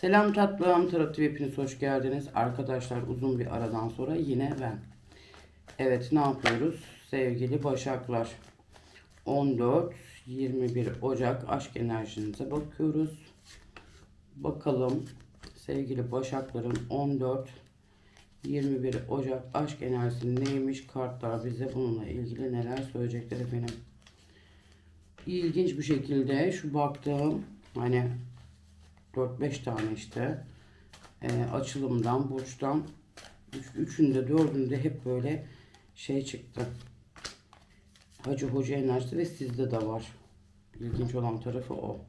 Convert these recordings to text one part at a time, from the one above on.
Selam tatlım, TV hepiniz hoş geldiniz. Arkadaşlar uzun bir aradan sonra yine ben. Evet ne yapıyoruz? Sevgili Başaklar. 14-21 Ocak aşk enerjinize bakıyoruz. Bakalım sevgili Başaklarım 14 21 Ocak aşk enerjisi neymiş? Kartlar bize bununla ilgili neler söyleyecekler efendim. İlginç bir şekilde şu baktığım hani 4-5 tane işte e, açılımdan, burçtan üç, üçünde, dördünde hep böyle şey çıktı. Hacı Hoca enerjisi ve sizde de var. İlginç olan tarafı o.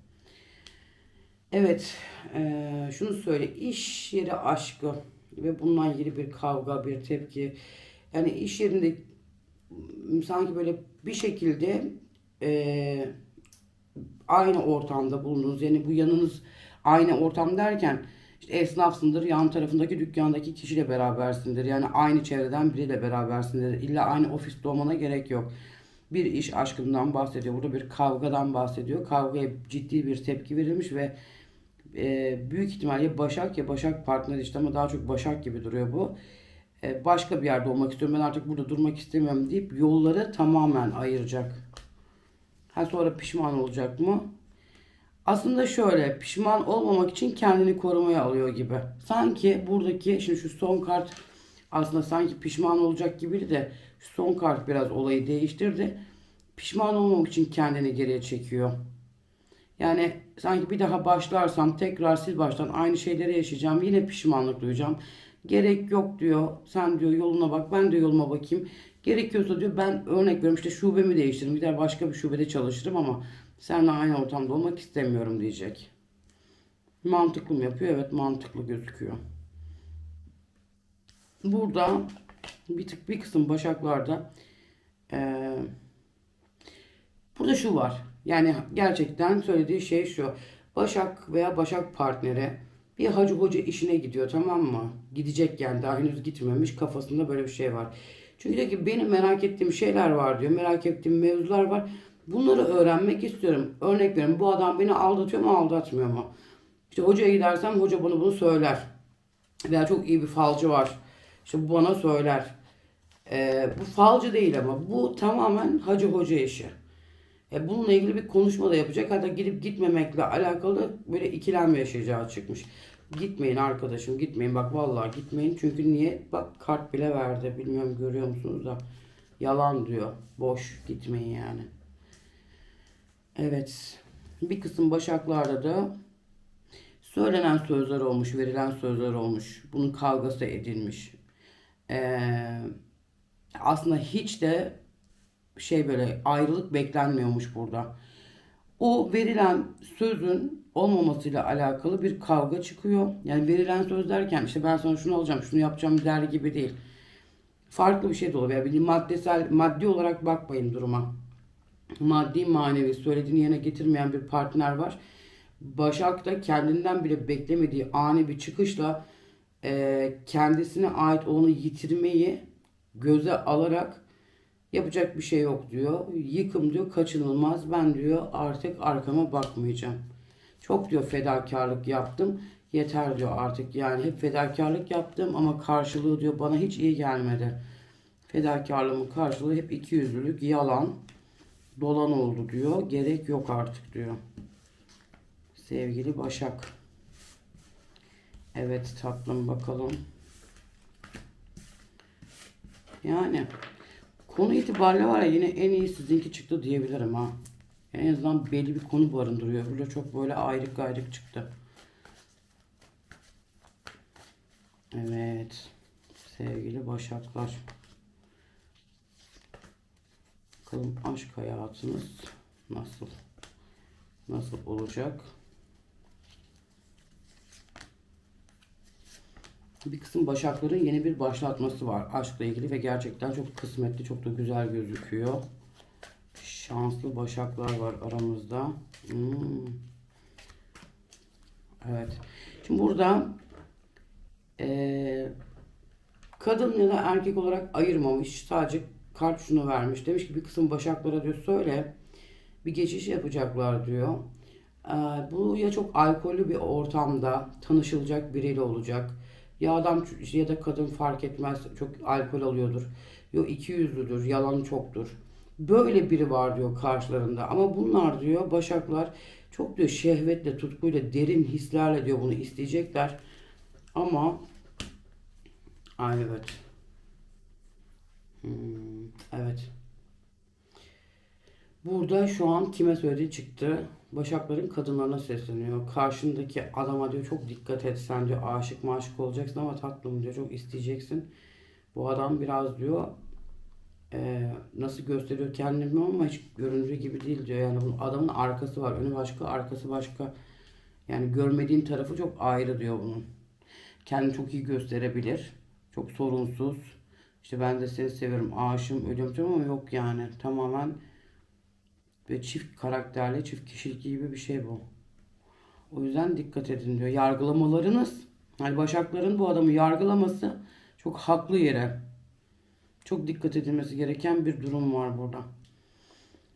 Evet, e, şunu söyle. iş yeri aşkı ve bununla ilgili bir kavga, bir tepki. Yani iş yerinde sanki böyle bir şekilde e, aynı ortamda bulundunuz. Yani bu yanınız aynı ortam derken işte esnafsındır, yan tarafındaki dükkandaki kişiyle berabersindir. Yani aynı çevreden biriyle berabersindir. İlla aynı ofiste olmana gerek yok. Bir iş aşkından bahsediyor. Burada bir kavgadan bahsediyor. Kavgaya ciddi bir tepki verilmiş ve e, büyük ihtimalle Başak ya Başak partner işte ama daha çok Başak gibi duruyor bu. E, başka bir yerde olmak istiyorum. Ben artık burada durmak istemiyorum deyip yolları tamamen ayıracak. Ha sonra pişman olacak mı? Aslında şöyle pişman olmamak için kendini korumaya alıyor gibi. Sanki buradaki şimdi şu son kart aslında sanki pişman olacak gibiydi de şu son kart biraz olayı değiştirdi. Pişman olmamak için kendini geriye çekiyor. Yani sanki bir daha başlarsam tekrar sil baştan aynı şeyleri yaşayacağım. Yine pişmanlık duyacağım. Gerek yok diyor. Sen diyor yoluna bak. Ben de yoluma bakayım. Gerekiyorsa diyor ben örnek veriyorum işte şubemi değiştiririm. Gider başka bir şubede çalışırım ama seninle aynı ortamda olmak istemiyorum diyecek. Mantıklı mı yapıyor? Evet mantıklı gözüküyor. Burada bir tık bir kısım başaklarda eee Burada şu var. Yani gerçekten söylediği şey şu. Başak veya Başak partneri bir hacı hoca işine gidiyor tamam mı? Gidecek yani daha henüz gitmemiş kafasında böyle bir şey var. Çünkü diyor ki benim merak ettiğim şeyler var diyor. Merak ettiğim mevzular var. Bunları öğrenmek istiyorum. Örnek veriyorum bu adam beni aldatıyor mu aldatmıyor mu? İşte hocaya gidersem hoca bana bunu söyler. Veya çok iyi bir falcı var. İşte bu bana söyler. Ee, bu falcı değil ama bu tamamen hacı hoca işi. E, bununla ilgili bir konuşma da yapacak. Hatta gidip gitmemekle alakalı böyle ikilem yaşayacağı çıkmış. Gitmeyin arkadaşım gitmeyin. Bak vallahi gitmeyin. Çünkü niye? Bak kart bile verdi. Bilmiyorum görüyor musunuz da. Yalan diyor. Boş gitmeyin yani. Evet. Bir kısım başaklarda da söylenen sözler olmuş, verilen sözler olmuş. Bunun kavgası edilmiş. Ee, aslında hiç de şey böyle ayrılık beklenmiyormuş burada. O verilen sözün olmamasıyla alakalı bir kavga çıkıyor. Yani verilen söz derken işte ben sana şunu alacağım, şunu yapacağım der gibi değil. Farklı bir şey de olabilir. Yani maddesel, maddi olarak bakmayın duruma. Maddi manevi söylediğini yerine getirmeyen bir partner var. Başak da kendinden bile beklemediği ani bir çıkışla e, kendisine ait olanı yitirmeyi göze alarak Yapacak bir şey yok diyor. Yıkım diyor kaçınılmaz. Ben diyor artık arkama bakmayacağım. Çok diyor fedakarlık yaptım. Yeter diyor artık. Yani hep fedakarlık yaptım ama karşılığı diyor bana hiç iyi gelmedi. Fedakarlığımın karşılığı hep ikiyüzlülük, yalan, dolan oldu diyor. Gerek yok artık diyor. Sevgili Başak. Evet tatlım bakalım. Yani Konu itibariyle var ya yine en iyi sizinki çıktı diyebilirim ha. En azından belli bir konu barındırıyor. Burada çok böyle ayrık ayrık çıktı. Evet. Sevgili Başaklar. Bakalım aşk hayatınız nasıl? Nasıl olacak? bir kısım başakların yeni bir başlatması var aşkla ilgili ve gerçekten çok kısmetli, çok da güzel gözüküyor. Şanslı başaklar var aramızda. Hmm. Evet. Şimdi burada e, kadın ya da erkek olarak ayırmamış. Sadece kart şunu vermiş. Demiş ki bir kısım başaklara diyor söyle bir geçiş yapacaklar diyor. Ee, bu ya çok alkollü bir ortamda tanışılacak biriyle olacak. Ya adam ya da kadın fark etmez çok alkol alıyordur. Yok iki yüzlüdür, yalan çoktur. Böyle biri var diyor karşılarında. Ama bunlar diyor başaklar çok diyor şehvetle, tutkuyla, derin hislerle diyor bunu isteyecekler. Ama ay evet. Hmm, evet. Burada şu an kime söylediği çıktı. Başakların kadınlarına sesleniyor. Karşındaki adama diyor çok dikkat et sen diyor aşık maşık olacaksın ama tatlım diyor çok isteyeceksin. Bu adam biraz diyor e, nasıl gösteriyor kendini ama hiç göründüğü gibi değil diyor. Yani bunun adamın arkası var. Önü başka, arkası başka. Yani görmediğin tarafı çok ayrı diyor bunun. Kendini çok iyi gösterebilir. Çok sorunsuz. İşte ben de seni severim, aşığım, ölüyorum ama yok yani. Tamamen ve çift karakterli, çift kişilik gibi bir şey bu. O yüzden dikkat edin diyor. Yargılamalarınız, yani Başakların bu adamı yargılaması çok haklı yere. Çok dikkat edilmesi gereken bir durum var burada.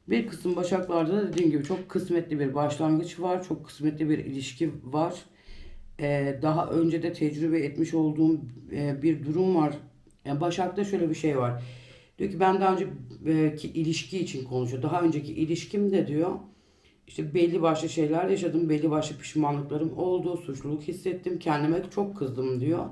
Bir kısım Başaklarda da dediğim gibi çok kısmetli bir başlangıç var. Çok kısmetli bir ilişki var. Ee, daha önce de tecrübe etmiş olduğum e, bir durum var. Yani Başak'ta şöyle bir şey var. Diyor ki ben daha önceki ilişki için konuşuyor. Daha önceki ilişkimde diyor işte belli başlı şeyler yaşadım. Belli başlı pişmanlıklarım oldu. Suçluluk hissettim. Kendime çok kızdım diyor.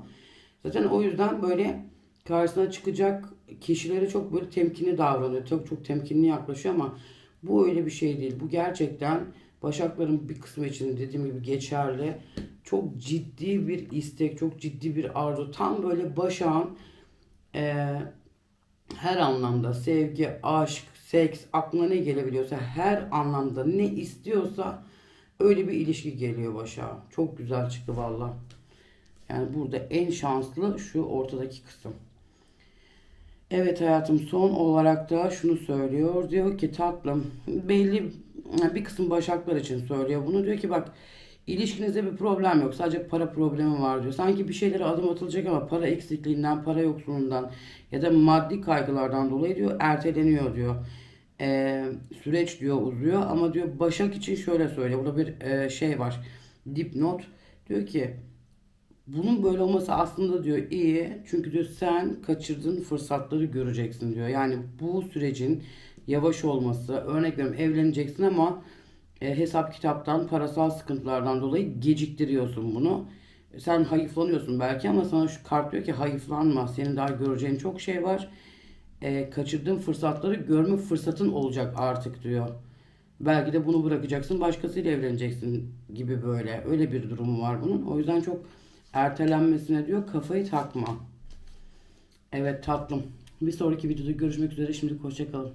Zaten o yüzden böyle karşısına çıkacak kişilere çok böyle temkinli davranıyor. Çok çok temkinli yaklaşıyor ama bu öyle bir şey değil. Bu gerçekten Başakların bir kısmı için dediğim gibi geçerli. Çok ciddi bir istek, çok ciddi bir arzu. Tam böyle Başak'ın eee her anlamda sevgi, aşk, seks, aklına ne gelebiliyorsa her anlamda ne istiyorsa öyle bir ilişki geliyor başa. Çok güzel çıktı valla. Yani burada en şanslı şu ortadaki kısım. Evet hayatım son olarak da şunu söylüyor. Diyor ki tatlım belli bir kısım başaklar için söylüyor bunu. Diyor ki bak ilişkinizde bir problem yok. Sadece para problemi var diyor. Sanki bir şeylere adım atılacak ama para eksikliğinden, para yoksunluğundan ya da maddi kaygılardan dolayı diyor erteleniyor diyor. Ee, süreç diyor uzuyor ama diyor Başak için şöyle söylüyor. Burada bir e, şey var. Dipnot. Diyor ki bunun böyle olması aslında diyor iyi. Çünkü diyor sen kaçırdığın fırsatları göreceksin diyor. Yani bu sürecin yavaş olması. Örnek veriyorum evleneceksin ama e, hesap kitaptan, parasal sıkıntılardan dolayı geciktiriyorsun bunu. Sen hayıflanıyorsun belki ama sana şu kart diyor ki hayıflanma. Senin daha göreceğin çok şey var. E, kaçırdığın fırsatları görme fırsatın olacak artık diyor. Belki de bunu bırakacaksın, başkasıyla evleneceksin gibi böyle. Öyle bir durumu var bunun. O yüzden çok ertelenmesine diyor kafayı takma. Evet tatlım. Bir sonraki videoda görüşmek üzere. Şimdi hoşçakalın.